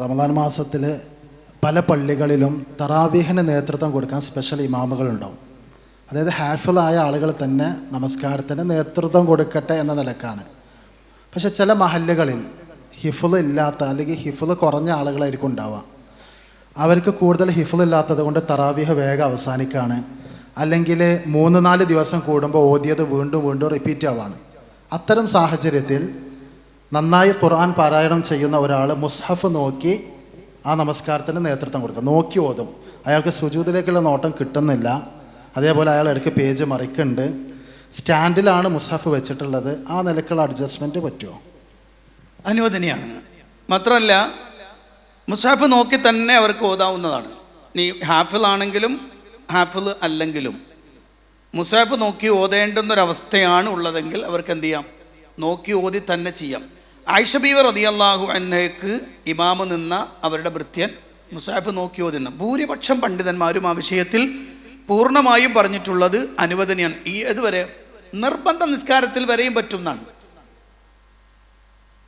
റമദാൻ മാസത്തിൽ പല പള്ളികളിലും തറാവീഹിന് നേതൃത്വം കൊടുക്കാൻ സ്പെഷ്യൽ ഇമാമുകളുണ്ടാവും. അതായത് ഹാഫിളായ ആളുകൾ തന്നെ നമസ്കാരത്തിന് നേതൃത്വം കൊടുക്കട്ടെ എന്ന നിലക്കാണ്. പക്ഷേ ചില മഹല്ലുകളിൽ ഹിഫുൾ ഇല്ലാത്ത അല്ലെങ്കിൽ ഹിഫുൾ കുറഞ്ഞ ആളുകളായിരിക്കും ഉണ്ടാവുക. അവർക്ക് കൂടുതൽ ഹിഫുൾ ഇല്ലാത്തത് കൊണ്ട് തറാവീഹ് വേഗം അവസാനിക്കുകയാണ് അല്ലെങ്കിൽ മൂന്ന് നാല് ദിവസം കൂടുമ്പോൾ ഓതിയത് വീണ്ടും വീണ്ടും റിപ്പീറ്റ് ആവാണ്. അത്തരം സാഹചര്യത്തിൽ നന്നായി ഖുർആൻ പാരായണം ചെയ്യുന്ന ഒരാൾ മുസ്ഹഫ് നോക്കി ആ നമസ്കാരത്തിന് നേതൃത്വം കൊടുക്കുക നോക്കി ഓതും. അയാൾക്ക് സുജൂതിലേക്കുള്ള നോട്ടം കിട്ടുന്നില്ല. അതേപോലെ അയാൾ ഇടയ്ക്ക് പേജ് മറിക്കുന്നുണ്ട്. സ്റ്റാൻഡിലാണ് മുസ്ഹഫ് വെച്ചിട്ടുള്ളത്. ആ നിലക്കുള്ള അഡ്ജസ്റ്റ്മെന്റ് പറ്റുമോ? അനുവദനീയാണ്. മാത്രമല്ല മുസാഫ് നോക്കി തന്നെ അവർക്ക് ഓതാവുന്നതാണ്. നീ ഹാഫിൽ ആണെങ്കിലും ഹാഫിൾ അല്ലെങ്കിലും മുസാഫ് നോക്കി ഓതേണ്ടുന്നൊരവസ്ഥയാണ് ഉള്ളതെങ്കിൽ അവർക്ക് എന്ത് ചെയ്യാം? നോക്കി ഓതി തന്നെ ചെയ്യാം. ആയിഷ ബീവർ റതിയല്ലാഹു അന്നയ്ക്ക് ഇമാമ് നിന്ന അവരുടെ ഭൃത്യൻ മുസാഫ് നോക്കി ഓതുന്നു ഭൂരിപക്ഷം പണ്ഡിതന്മാരും ആ വിഷയത്തിൽ പൂർണമായും പറഞ്ഞിട്ടുള്ളത് അനുവദനീയാണ്. ഈ ഇതുവരെ നിർബന്ധ നിസ്കാരത്തിൽ വരെയും പറ്റുന്നതാണ്.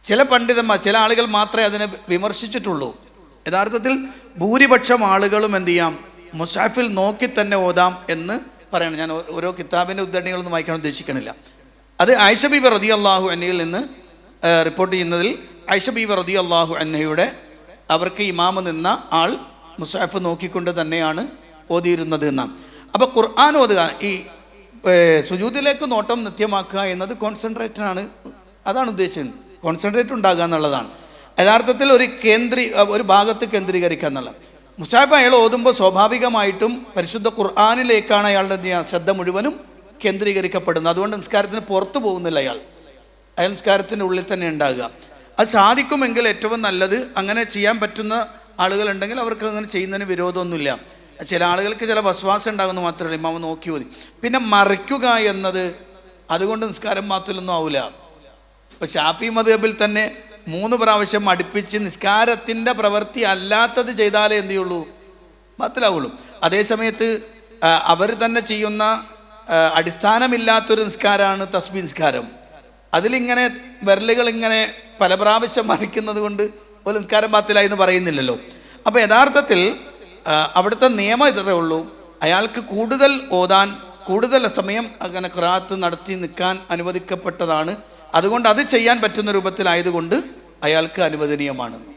ചില പണ്ഡിതന്മാർ ചില ആളുകൾ മാത്രമേ അതിനെ വിമർശിച്ചിട്ടുള്ളൂ. യഥാർത്ഥത്തിൽ ഭൂരിപക്ഷം ആളുകളും എന്ത് ചെയ്യാം? മുസാഫിൽ നോക്കി തന്നെ ഓതാം എന്ന് പറയണം. ഞാൻ ഓരോ കിതാബിന്റെ ഉദ്ധരണികളൊന്നും വായിക്കാൻ ഉദ്ദേശിക്കണില്ല. അത് ആയിഷ ബീബി റതി അള്ളാഹു അന്നയിൽ നിന്ന് റിപ്പോർട്ട് ചെയ്യുന്നതിൽ ആയിഷ ബീബി റതി അള്ളാഹു അന്നയുടെ അവർക്ക് ഇമാമ് നിന്ന ആൾ മുസാഫ് നോക്കിക്കൊണ്ട് തന്നെയാണ് ഓതിയിരുന്നത് എന്നാണ്. അപ്പോൾ ഖുർആൻ ഓതുക ഈ സുജൂതിലേക്ക് നോട്ടം നിത്യമാക്കുക എന്നത് കോൺസെൻട്രേറ്റനാണ് അതാണ് ഉദ്ദേശിച്ചത്. കോൺസെൻട്രേറ്റ് ഉണ്ടാകുക എന്നുള്ളതാണ്. യഥാർത്ഥത്തിൽ ഒരു കേന്ദ്രി ഒരു ഭാഗത്ത് കേന്ദ്രീകരിക്കുക എന്നുള്ളത്. മുസാഫ് അയാൾ ഓതുമ്പോൾ സ്വാഭാവികമായിട്ടും പരിശുദ്ധ ഖുർആാനിലേക്കാണ് അയാളുടെ ശ്രദ്ധ മുഴുവനും കേന്ദ്രീകരിക്കപ്പെടുന്നത് അതുകൊണ്ട് നിസ്കാരത്തിന് പുറത്തു പോകുന്നില്ല അയാൾ. അയാൾ നിസ്കാരത്തിന്റെ ഉള്ളിൽ തന്നെ ഉണ്ടാകുക. അത് സാധിക്കുമെങ്കിൽ ഏറ്റവും നല്ലത് അങ്ങനെ ചെയ്യാൻ പറ്റുന്ന ആളുകളുണ്ടെങ്കിൽ അവർക്ക് അങ്ങനെ ചെയ്യുന്നതിന് വിരോധമൊന്നുമില്ല. ചില ആളുകൾക്ക് ചില വസ്വാസം ഉണ്ടാകുന്നു മാത്രമല്ല ഇമാമ നോക്കി മതി. പിന്നെ മറിക്കുക എന്നത് അതുകൊണ്ട് നിസ്കാരം മാത്രമൊന്നും ആവില്ല. ഇപ്പൊ ഷാഫി മധുബിൽ തന്നെ മൂന്ന് പ്രാവശ്യം അടുപ്പിച്ച് നിസ്കാരത്തിന്റെ പ്രവൃത്തി അല്ലാത്തത് ചെയ്താലേ എന്ത് ചെയ്യുള്ളൂ? മനസ്സിലാവുള്ളൂ അതേസമയത്ത് അവർ തന്നെ ചെയ്യുന്ന അടിസ്ഥാനമില്ലാത്തൊരു നിസ്കാരമാണ് തസ്ബി നിസ്കാരം. അതിലിങ്ങനെ വിരലുകൾ ഇങ്ങനെ പല പ്രാവശ്യം മറിക്കുന്നത് കൊണ്ട് ഒരു നിസ്കാരം പാത്തിലായി എന്ന് പറയുന്നില്ലല്ലോ. അപ്പോൾ യഥാർത്ഥത്തിൽ അവിടുത്തെ നിയമം ഇത്രേ ഉള്ളൂ. അയാൾക്ക് കൂടുതൽ ഓതാൻ കൂടുതൽ സമയം അങ്ങനെ ക്രാത്ത് നടത്തി നിൽക്കാൻ അനുവദിക്കപ്പെട്ടതാണ്. അതുകൊണ്ട് അത് ചെയ്യാൻ പറ്റുന്ന രൂപത്തിലായതുകൊണ്ട് അയാൾക്ക് അനുവദനീയമാണ്.